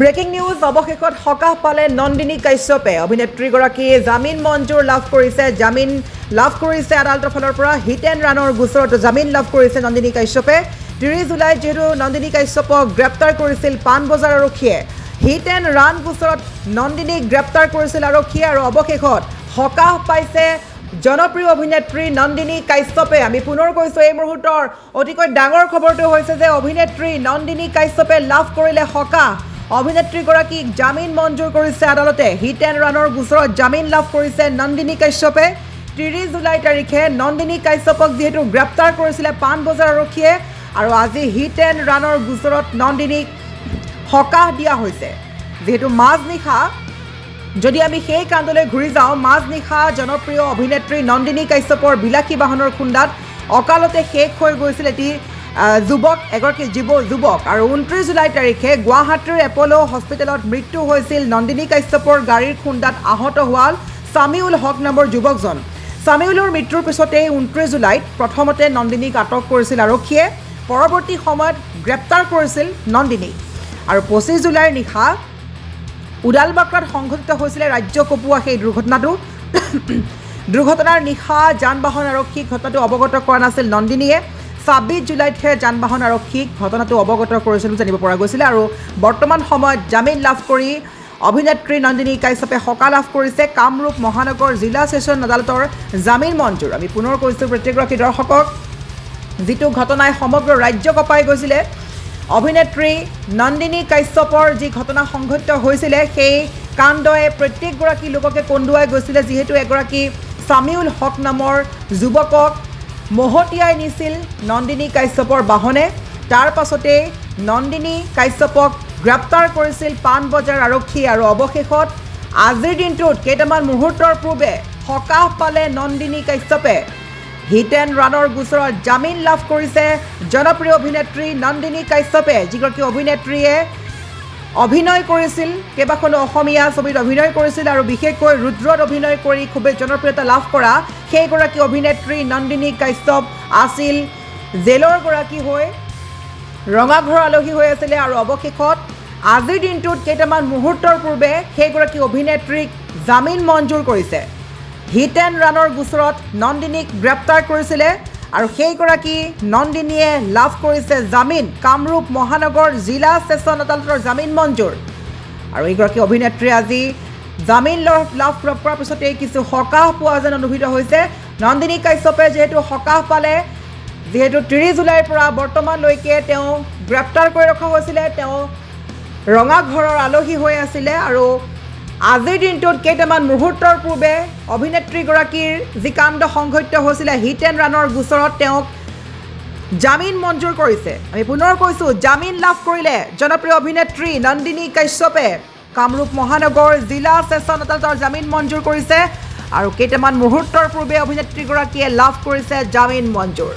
Breaking news অৱশেষত সকাহ পালে নন্দিনী কাশ্যপে। অভিনেত্ৰীগৰাকীয়ে জামিন মঞ্জুৰ লাভ কৰিছে। জামিন লাভ কৰিছে আদালতৰ ফালৰ পৰা। হিট এণ্ড ৰাণৰ গোচৰত জামিন লাভ কৰিছে নন্দিনী কাশ্যপে। ত্ৰিছ জুলাইত যিহেতু নন্দিনী কাশ্যপক গ্ৰেপ্তাৰ কৰিছিল পাণবজাৰ আৰক্ষীয়ে। হিট এণ্ড ৰাণ গোচৰত নন্দিনীক গ্ৰেপ্তাৰ কৰিছিল আৰক্ষীয়ে আৰু অৱশেষত সকাহ পাইছে জনপ্ৰিয় অভিনেত্ৰী নন্দিনী কাশ্যপে। আমি পুনৰ কৈছোঁ এই মুহূৰ্তৰ অতিকৈ ডাঙৰ খবৰটো হৈছে যে অভিনেত্ৰী নন্দিনী কাশ্যপে লাভ কৰিলে সকাহ। অভিনেত্ৰীগৰাকীক জামিন মঞ্জুৰ কৰিছে আদালতে। হিট এণ্ড ৰাণৰ গোচৰত জামিন লাভ কৰিছে নন্দিনী কাশ্যপে। ত্ৰিছ জুলাই তাৰিখে নন্দিনী কাশ্যপক যিহেতু গ্ৰেপ্তাৰ কৰিছিলে পাণবজাৰ আৰক্ষীয়ে আৰু আজি হিট এণ্ড ৰাণৰ গোচৰত নন্দিনীক সকাহ দিয়া হৈছে। যিহেতু মাজনিশা যদি আমি সেই কাণ্ডলৈ ঘূৰি যাওঁ মাজনিশা জনপ্ৰিয় অভিনেত্ৰী নন্দিনী কাশ্যপৰ বিলাসী বাহনৰ খুন্দাত অকালতে শেষ হৈ গৈছিল এটি যুৱক এগৰাকী যুৱ যুৱক আৰু ঊনত্ৰিছ জুলাই তাৰিখে গুৱাহাটীৰ এপ'ল' হস্পিটেলত মৃত্যু হৈছিল নন্দিনী কাশ্যপৰ গাড়ীৰ খুন্দাত আহত হোৱা ছামিউল হক নামৰ যুৱকজন। ছামিউলৰ মৃত্যুৰ পিছতেই ঊনত্ৰিছ জুলাইত প্ৰথমতে নন্দিনীক আটক কৰিছিল আৰক্ষীয়ে পৰৱৰ্তী সময়ত গ্ৰেপ্তাৰ কৰিছিল নন্দিনীক আৰু পঁচিছ জুলাইৰ নিশা উডালবাক্ৰাত সংঘটিত হৈছিলে ৰাজ্য কঁপোৱা সেই দুৰ্ঘটনাটো। দুৰ্ঘটনাৰ নিশা যান বাহন আৰক্ষীক ঘটনাটো অৱগত কৰা নাছিল নন্দিনীয়ে। ছাব্বিছ জুলাইতহে যান বাহন আৰক্ষীক ঘটনাটো অৱগত কৰিছিল জানিব পৰা গৈছিলে আৰু বৰ্তমান সময়ত জামিন লাভ কৰি অভিনেত্ৰী নন্দিনী কাশ্যপে সকাহ লাভ কৰিছে। কামৰূপ মহানগৰ জিলা ছেছন আদালতৰ জামিন মঞ্জুৰ। আমি পুনৰ কৈছোঁ প্ৰত্যেকগৰাকী দৰ্শকক যিটো ঘটনাই সমগ্ৰ ৰাজ্য কঁপাই গৈছিলে অভিনেত্ৰী নন্দিনী কাশ্যপৰ যি ঘটনা সংঘটিত হৈছিলে সেই কাণ্ডই প্ৰত্যেকগৰাকী লোককে কন্দুৱাই গৈছিলে যিহেতু এগৰাকী ছামিউল হক নামৰ যুৱকক মহতিয়াই নিছিল নন্দিনী কাশ্যপৰ বাহনে। তাৰ পাছতেই নন্দিনী কাশ্যপক গ্ৰেপ্তাৰ কৰিছিল পাণবজাৰ আৰক্ষী আৰু অৱশেষত আজিৰ দিনটোত কেইটামান মুহূৰ্তৰ পূৰ্বে সকাহ পালে নন্দিনী কাশ্যপে। হিট এণ্ড ৰাণৰ গোচৰত জামিন লাভ কৰিছে জনপ্ৰিয় অভিনেত্ৰী নন্দিনী কাশ্যপে যিগৰাকী অভিনেত্ৰীয়ে অভিনয় কৰিছিল কেইবাখনো অসমীয়া ছবিত অভিনয় কৰিছিল আৰু বিশেষকৈ ৰুদ্ৰত অভিনয় কৰি খুবেই জনপ্ৰিয়তা লাভ কৰা সেইগৰাকী অভিনেত্ৰী নন্দিনী কাশ্যপ আছিল। জেলৰ গৰাকী হৈ ৰঙাঘৰ আলহী হৈ আছিলে আৰু অৱশেষত আজিৰ দিনটোত কেইটামান মুহূৰ্তৰ পূৰ্বে সেইগৰাকী অভিনেত্ৰীক জামিন মঞ্জুৰ কৰিছে। হিট এণ্ড ৰাণৰ গোচৰত নন্দিনীক গ্ৰেপ্তাৰ কৰিছিলে। আৰু সেইগৰাকী নন্দিনীয়ে লাভ কৰিছে জামিন কামৰূপ মহানগৰ জিলা ছেছন আদালতৰ জামিন মঞ্জুৰ। আৰু এইগৰাকী অভিনেত্ৰীয়ে আজি জামিন লাভ কৰাৰ পিছতেই কিছু সকাহ পোৱা যেন অনুভূত হৈছে। নন্দিনী কাশ্যপে যিহেতু সকাহ পালে যিহেতু ত্ৰিছ জুলাইৰ পৰা বৰ্তমানলৈকে তেওঁ গ্ৰেপ্তাৰ কৰি ৰখা হৈছিলে তেওঁ ৰঙাঘৰৰ আলহী হৈ আছিলে আৰু আজিৰ দিনটোত কেইটামান মুহূৰ্তৰ পূৰ্বে অভিনেত্ৰীগৰাকীৰ যি কাণ্ড সংঘটিত হৈছিলে হিট এণ্ড ৰাণৰ গোচৰত তেওঁক জামিন মঞ্জুৰ কৰিছে। আমি পুনৰ কৈছোঁ জামিন লাভ কৰিলে জনপ্ৰিয় অভিনেত্ৰী নন্দিনী কাশ্যপে কামৰূপ মহানগৰ জিলা ছেছন আদালতৰ জামিন মঞ্জুৰ কৰিছে আৰু কেইটামান মুহূৰ্তৰ পূৰ্বে অভিনেত্ৰীগৰাকীয়ে লাভ কৰিছে জামিন মঞ্জুৰ।